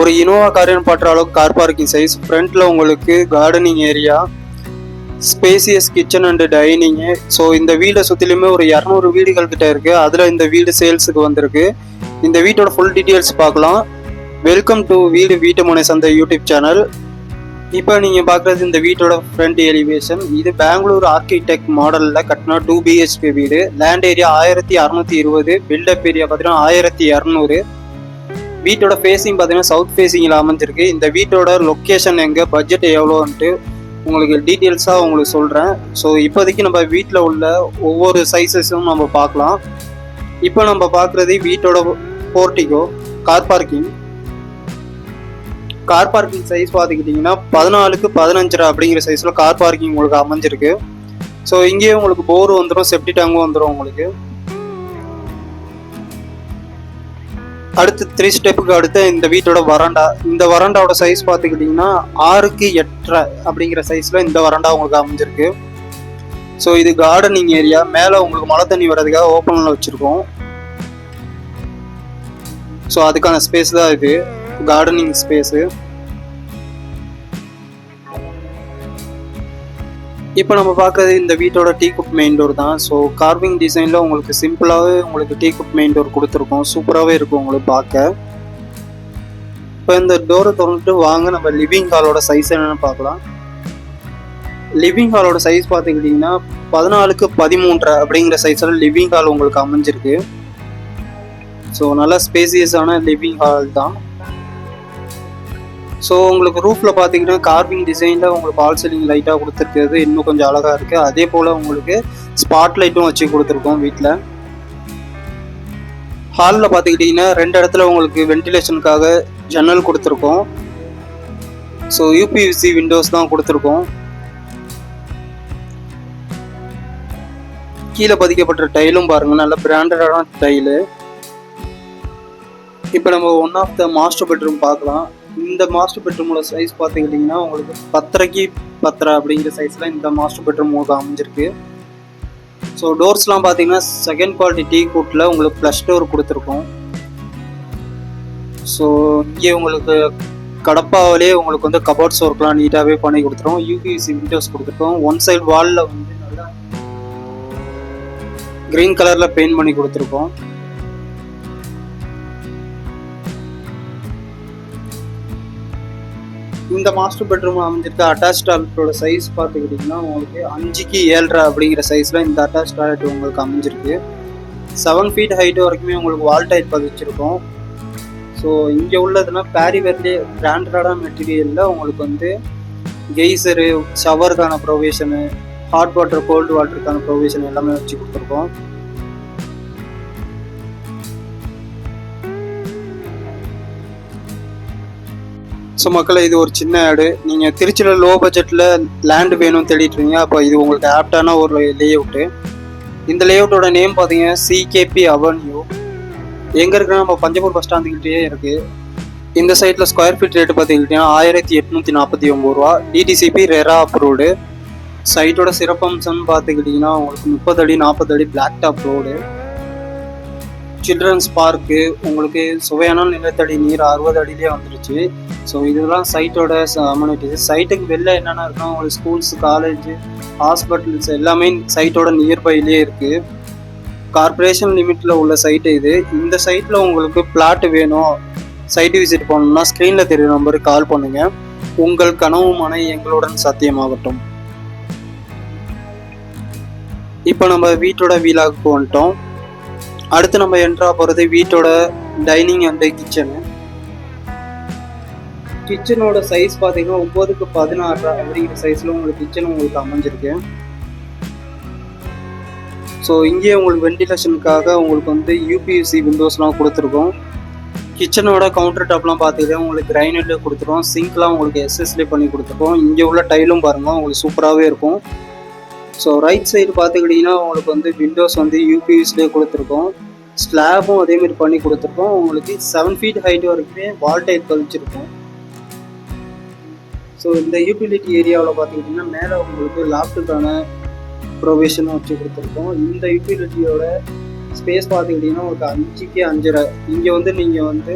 ஒரு இனோவா காரின் பாட்டுற அளவுக்கு கார் பார்க்கிங் சைஸ் ஃப்ரண்ட்ல உங்களுக்கு gardening area spacious kitchen and dining so இந்த வீடை சுற்றிலுமே ஒரு இரநூறு வீடுகள் கிட்ட இருக்கு. அதில் இந்த வீடு சேல்ஸுக்கு வந்திருக்கு. இந்த வீட்டோட ஃபுல் டீட்டெயில்ஸ் பார்க்கலாம். வெல்கம் டு வீடு வீட்டு முனை சந்தை யூடியூப் சேனல் இப்போ நீங்கள் பார்க்குறது இந்த வீட்டோட ஃப்ரண்ட் எலிவேஷன் இது பெங்களூர் ஆர்கிடெக்ட் மாடலில் கட்டின டூ பிஹெச்கே வீடு. லேண்ட் ஏரியா ஆயிரத்தி அறநூற்றி இருபது. பில்டப் ஏரியா பார்த்தீங்கன்னா ஆயிரத்தி இரநூறு வீட்டோட ஃபேஸிங் பார்த்தீங்கன்னா சவுத் ஃபேஸிங்கில் அமைஞ்சிருக்கு. இந்த வீட்டோட லொக்கேஷன் எங்கே பட்ஜெட் எவ்வளோன்ட்டு உங்களுக்கு டீட்டெயில்ஸாக உங்களுக்கு சொல்கிறேன் ஸோ இப்போதைக்கு நம்ம வீட்டில் உள்ள ஒவ்வொரு சைஸஸும் நம்ம பார்க்கலாம். இப்போ நம்ம பார்க்குறது வீட்டோட portico car parking car parking size பார்த்துக்கிட்டிங்கன்னா பதினாலுக்கு பதினஞ்சரை அப்படிங்கிற சைஸில் கார் பார்க்கிங் உங்களுக்கு அமைஞ்சிருக்கு. ஸோ இங்கேயே உங்களுக்கு போர் வந்துடும் செப்டி டேங்கும் வந்துடும் உங்களுக்கு. அடுத்து த்ரீ ஸ்டெப்புக்கு அடுத்து இந்த வீட்டோட வராண்டா இந்த வராண்டாவோட சைஸ் பார்த்துக்கிட்டிங்கன்னா ஆறுக்கு எட்டரை அப்படிங்கிற சைஸில் இந்த வராண்டா உங்களுக்கு அமைஞ்சிருக்கு. ஸோ இது கார்டனிங் ஏரியா மேலே உங்களுக்கு மழை தண்ணி வர்றதுக்காக ஓப்பனில் வச்சுருக்கோம். ஸோ அதுக்கான ஸ்பேஸ் தான் இது. கார்டனிங் ஸ்பேஸு இப்போ நம்ம பார்க்கறது இந்த வீட்டோட டீ குப் மெயின் டோர் தான். ஸோ கார்விங் டிசைனில் உங்களுக்கு சிம்பிளாகவே உங்களுக்கு டீ குப் மெயின் டோர் கொடுத்துருக்கோம். சூப்பராகவே இருக்கும் உங்களுக்கு பார்க்க. இப்போ இந்த டோரை திறந்துட்டு வாங்க நம்ம லிவிங் ஹாலோட சைஸ் என்னென்னு பார்க்கலாம். லிவிங் ஹாலோட சைஸ் பார்த்துக்கிட்டிங்கன்னா பதினாலுக்கு பதிமூன்றரை அப்படிங்கிற சைஸில் லிவிங் ஹால் உங்களுக்கு அமைஞ்சிருக்கு. ஸோ நல்ல ஸ்பேசியஸான லிவிங் ஹால் தான். ஸோ உங்களுக்கு ரூஃபில் பார்த்தீங்கன்னா கார்விங் டிசைனில் உங்களுக்கு பால் சீலிங் லைட்டாக கொடுத்துருக்கிறது. இன்னும் கொஞ்சம் அழகாக இருக்குது அதே போல் உங்களுக்கு ஸ்பாட் லைட்டும் வச்சு கொடுத்துருக்கோம் வீட்டில் ஹாலில் பார்த்துக்கிட்டிங்கன்னா ரெண்டு இடத்துல உங்களுக்கு வென்டிலேஷனுக்காக ஜன்னல் கொடுத்துருக்கோம். ஸோ யூபிவிசி விண்டோஸ் தான் கொடுத்துருக்கோம். கீழே பதிக்கப்பட்ட டைலும் பாருங்கள் நல்ல பிராண்டடான டைலு இப்போ நம்ம one of the master bedroom பார்க்கலாம். இந்த மாஸ்டர் பெட்ரூமோட சைஸ் பார்த்துக்கிட்டிங்கன்னா உங்களுக்கு பத்தரைக்கு பத்தரை அப்படிங்கிற சைஸில் இந்த மாஸ்டர் பெட்ரூம் உங்களுக்கு அமைஞ்சிருக்கு. ஸோ டோர்ஸ்லாம் பார்த்தீங்கன்னா செகண்ட் குவாலிட்டி டீ கூட்டில் உங்களுக்கு ப்ளஷ் டோர் கொடுத்துருக்கோம். ஸோ இங்கே உங்களுக்கு கடப்பாவிலே உங்களுக்கு வந்து கபோர்ட்ஸ் ஒர்க்லாம் நீட்டாகவே பண்ணி கொடுத்துருவோம் யூபிஎஸ்சி விண்டோஸ் கொடுத்துருக்கோம். ஒன் சைடு வாலில் வந்து நல்லா க்ரீன் கலரில் பெயிண்ட் பண்ணி கொடுத்துருக்கோம். இந்த மாஸ்டர் பெட்ரூம் அமைஞ்சிருக்க அட்டாச் டாய்லெட்டோட சைஸ் பார்த்துக்கிட்டிங்கன்னா உங்களுக்கு அஞ்சுக்கு ஏழரை அப்படிங்கிற சைஸில் இந்த அட்டாச் டாய்லெட் உங்களுக்கு அமைஞ்சிருக்கு. செவன் ஃபீட் ஹைட் வரைக்குமே உங்களுக்கு வால் டைட் பதிச்சிருக்கோம் ஸோ இங்கே உள்ளதுன்னா பேரிவேர்லேயே பிராண்டடான மெட்டீரியலில் உங்களுக்கு வந்து கெய்சரு ஷவருக்கான ப்ரொவிஷனு ஹாட் வாட்டர் கோல்டு வாட்டருக்கான ப்ரொவிஷன் எல்லாமே வச்சு கொடுத்துருக்கோம். ஸோ மக்களை இது ஒரு சின்ன ஆடு. நீங்கள் திருச்சியில் லோ பட்ஜெட்டில் லேண்டு வேணும்னு தேடிட்டு இருக்கீங்க அப்போ இது உங்களுக்கு ஆப்டான ஒரு லே அவுட்டு இந்த லே அவுட்டோட நேம் பார்த்தீங்க சிகேபி அவென்யூ எங்கே இருக்குன்னா நம்ம பஞ்சபூர் பஸ் ஸ்டாண்டுக்கிட்டே இருக்குது இந்த சைட்டில் ஸ்கொயர் ஃபீட் ரேட்டு பார்த்துக்கிட்டிங்கன்னா ஆயிரத்தி எட்நூற்றி நாற்பத்தி ஒம்பது ரூபா. டிடிசிபி ரெரா அப்ரூவ்டு சைட்டோட சிறப்பம்சம்னு பார்த்துக்கிட்டிங்கன்னா உங்களுக்கு முப்பது அடி நாற்பது அடி block top road children's park உங்களுக்கு சுவையான நிலத்தடி நீர் அறுபது அடியிலே வந்துருச்சு. ஸோ இதெல்லாம் சைட்டோட அம்யூனிட்டிஸ் சைட்டுக்கு வெளில என்னென்ன இருக்கும் உங்களுக்கு ஸ்கூல்ஸ் காலேஜ் ஹாஸ்பிட்டல்ஸ் எல்லாமே சைட்டோட நியர்பைலேயே இருக்குது கார்ப்பரேஷன் லிமிட்டில் உள்ள சைட்டு இது. இந்த சைட்டில் உங்களுக்கு பிளாட் வேணும். சைட்டு விசிட் பண்ணணும்னா ஸ்க்ரீனில் தெரியுற நம்பருக்கு கால் பண்ணுங்கள் உங்கள் கனவு மனை எங்களுடன் சத்தியமாகட்டும். இப்போ நம்ம வீட்டோட வீலாக்கு வந்துட்டோம். அடுத்து நம்ம என்ட்ரா போகிறது வீட்டோட டைனிங் அண்ட் கிச்சனு கிச்சனோட சைஸ் பார்த்தீங்கன்னா ஒம்போதுக்கு பதினாறு அப்படிங்கிற சைஸில் உங்களுக்கு கிச்சன் உங்களுக்கு அமைஞ்சிருக்கு. ஸோ இங்கே உங்களுக்கு வென்டிலேஷனுக்காக உங்களுக்கு வந்து யூபிஎஸ்சி விண்டோஸ்லாம் கொடுத்துருக்கோம். கிச்சனோட கவுண்டர் டாப்லாம் பார்த்துக்கிட்டே உங்களுக்கு கிரைனட்லேயே கொடுத்துருக்கோம். சிங்க்லாம் உங்களுக்கு எஸ்எஸ்லே பண்ணி கொடுத்துருக்கோம். இங்கே உள்ள டைலும் பாருங்கள் உங்களுக்கு சூப்பராகவே இருக்கும். ஸோ ரைட் சைடு பார்த்துக்கிட்டிங்கன்னா உங்களுக்கு வந்து விண்டோஸ் வந்து யூபிஎஸ்லேயே கொடுத்துருக்கோம். ஸ்லாபும் அதேமாரி பண்ணி கொடுத்துருக்கோம். உங்களுக்கு செவன் ஃபீட் ஹைட் வரைக்குமே வால் டைப் பதிச்சிருக்கோம் ஸோ இந்த யூட்டிலிட்டி ஏரியாவில் பார்த்துக்கிட்டிங்கன்னா மேலே உங்களுக்கு லாப்டுக்கான ப்ரொவிஷனும் வச்சு கொடுத்துருக்கோம். இந்த யூட்டிலிட்டியோட ஸ்பேஸ் பார்த்துக்கிட்டிங்கன்னா உங்களுக்கு அஞ்சுக்கு அஞ்சரை. இங்கே வந்து நீங்கள் வந்து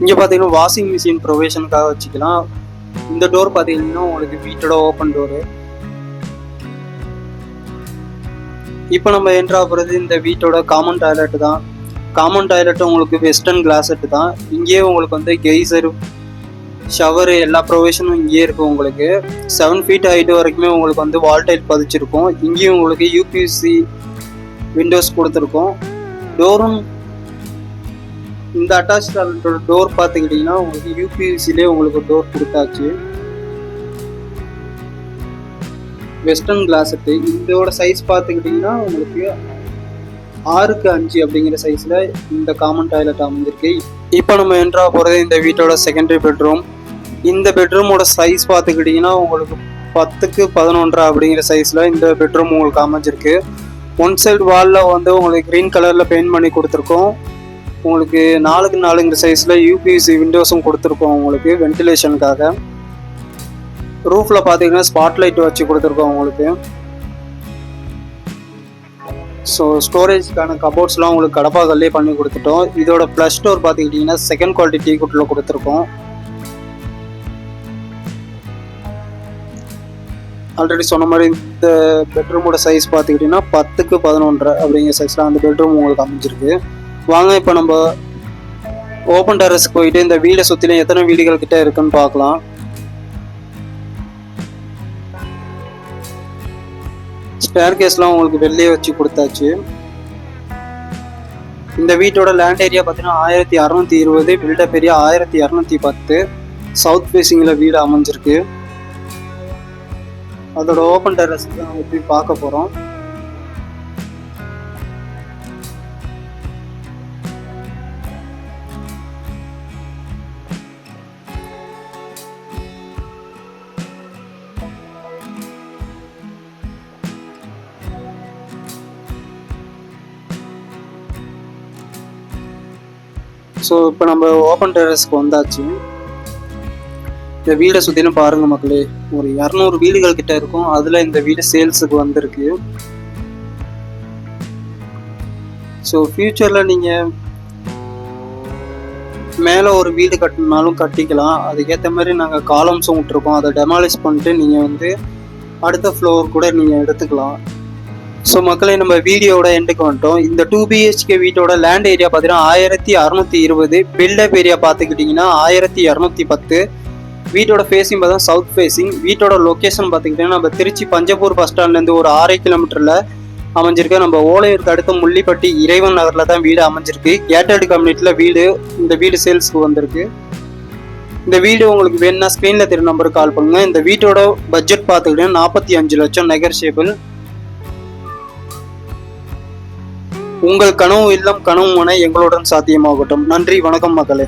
இங்கே பார்த்தீங்கன்னா வாஷிங் மிஷின் ப்ரொவிஷனுக்காக வச்சுக்கலாம். இந்த டோர் பார்த்தீங்கன்னா உங்களுக்கு வீட்டோட ஓப்பன் டோரு இப்போ நம்ம என்ட்ரா போகிறது இந்த வீட்டோட காமன் டாய்லெட் தான். காமன் டாய்லெட்டும் உங்களுக்கு வெஸ்டர்ன் கிளாசெட் தான். இங்கேயே உங்களுக்கு வந்து கெய்சர் ஷவரு எல்லா ப்ரொவிஷனும் இங்கேயே இருக்கும் உங்களுக்கு. செவன் ஃபீட் ஹைட் வரைக்குமே உங்களுக்கு வந்து வால் டைல் பதிச்சிருக்கும். இங்கேயும் உங்களுக்கு யூபிஎஸ்சி விண்டோஸ் கொடுத்துருக்கோம். டோரும் இந்த அட்டாச் டோர் பார்த்துக்கிட்டிங்கன்னா உங்களுக்கு யூபிஎஸ்சிலே உங்களுக்கு டோர் கொடுத்தாச்சு. வெஸ்டர்ன் கிளாஸெட்டு இதோட சைஸ் பார்த்துக்கிட்டிங்கன்னா உங்களுக்கு ஆறுக்கு அஞ்சு அப்படிங்கிற சைஸில் இந்த காமன் டாய்லெட் அமைஞ்சிருக்கு. இப்போ நம்ம என்ட்ரா போகிறது இந்த வீட்டோட செகண்டரி பெட்ரூம் இந்த பெட்ரூமோட சைஸ் பார்த்துக்கிட்டிங்கன்னா உங்களுக்கு பத்துக்கு பதினொன்றா அப்படிங்கிற சைஸில் இந்த பெட்ரூம் உங்களுக்கு அமைஞ்சிருக்கு. ஒன் சைடு வாலில் வந்து உங்களுக்கு க்ரீன் கலரில் பெயிண்ட் பண்ணி கொடுத்துருக்கோம். உங்களுக்கு நாலுக்கு நாலுங்கிற சைஸில் யூபிஎஸ்சி விண்டோஸும் கொடுத்துருக்கோம் உங்களுக்கு வென்டிலேஷனுக்காக ரூஃபில் பார்த்தீங்கன்னா ஸ்பாட் லைட் வச்சு கொடுத்துருக்கோம் உங்களுக்கு. ஸோ ஸ்டோரேஜ்க்கான கபோர்ட்ஸ்லாம் உங்களுக்கு கடப்பாக்கல்லே பண்ணி கொடுத்துட்டோம். இதோட ப்ளஸ் ஸ்டோர் பார்த்துக்கிட்டிங்கன்னா செகண்ட் குவாலிட்டி டீ குட்டில் கொடுத்துருக்கோம். ஆல்ரெடி சொன்ன மாதிரி இந்த பெட்ரூமோட சைஸ் பார்த்துக்கிட்டிங்கன்னா பத்துக்கு பதினொன்றரை அப்படிங்கிற சைஸில் அந்த பெட்ரூம் உங்களுக்கு அமைஞ்சிருக்கு. வாங்க இப்போ நம்ம ஓப்பன் டெரஸ்க்கு போயிட்டு இந்த வீடை சுற்றிலும் எத்தனை வீடுகள் கிட்டே இருக்குன்னு பார்க்கலாம். ஸ்டேர் கேஸ்லாம் உங்களுக்கு வெளியே வச்சு கொடுத்தாச்சு. இந்த வீட்டோட லேண்ட் ஏரியா பார்த்தீங்கன்னா ஆயிரத்தி அறநூத்தி இருபது பில்டப் ஏரியா ஆயிரத்தி இரநூத்தி பத்து. சவுத் ஃபேஸிங்கில் வீடு அமைஞ்சிருக்கு. அதோட ஓப்பன் டெரஸ் தான் நம்ம போய் பார்க்க போகிறோம் ஸோ இப்போ நம்ம ஓப்பன் டெரஸ்க்கு வந்தாச்சு. இந்த வீடை சுற்றிலும் பாருங்க மக்களே ஒரு இரநூறு வீடுகள் கிட்ட இருக்கும். அதில் இந்த வீடு சேல்ஸுக்கு வந்திருக்கு. ஸோ ஃப்யூச்சரில் நீங்கள் மேலே ஒரு வீடு கட்டணுனாலும் கட்டிக்கலாம். அதுக்கேற்ற மாதிரி நாங்கள் காலம்ஸும் விட்டுருக்கோம். அதை டெமாலிஷ் பண்ணிட்டு நீங்கள் வந்து அடுத்த ஃப்ளோர் கூட நீங்கள் எடுத்துக்கலாம். ஸோ மக்களை நம்ம வீடியோட எண்டுக்கு வந்துட்டோம். இந்த டூ பிஹெச்கே வீட்டோட லேண்ட் ஏரியா பார்த்தீங்கன்னா ஆயிரத்தி அறநூற்றி இருபது. பில்டப் ஏரியா பார்த்துக்கிட்டிங்கன்னா ஆயிரத்தி இரநூத்தி பத்து. வீட்டோட ஃபேஸிங் பார்த்தா சவுத் ஃபேஸிங் வீட்டோட லொக்கேஷன் பார்த்துக்கிட்டிங்கன்னா நம்ம திருச்சி பஞ்சப்பூர் பஸ் ஸ்டாண்ட்லேருந்து ஒரு ஆறரை கிலோமீட்டரில் அமைஞ்சிருக்கு. நம்ம ஓலையூருக்கு அடுத்த முள்ளிப்பட்டி இறைவன் நகரில் தான் வீடு அமைஞ்சிருக்கு. கேட்டட் கம்யூனிட்டியில் வீடு இந்த வீடு சேல்ஸ்க்கு வந்திருக்கு. இந்த வீடு உங்களுக்கு வேணும்னா ஸ்க்ரீனில் தெரிய நம்பருக்கு கால் பண்ணுங்கள் இந்த வீட்டோட பட்ஜெட் பார்த்துக்கிட்டிங்கன்னா நாற்பத்தி அஞ்சு லட்சம் நெகர்ஷியபிள் உங்கள் கனவு இல்லம் கனவு முனை எங்களுடன் சாத்தியமாகட்டும். நன்றி வணக்கம் மக்களே.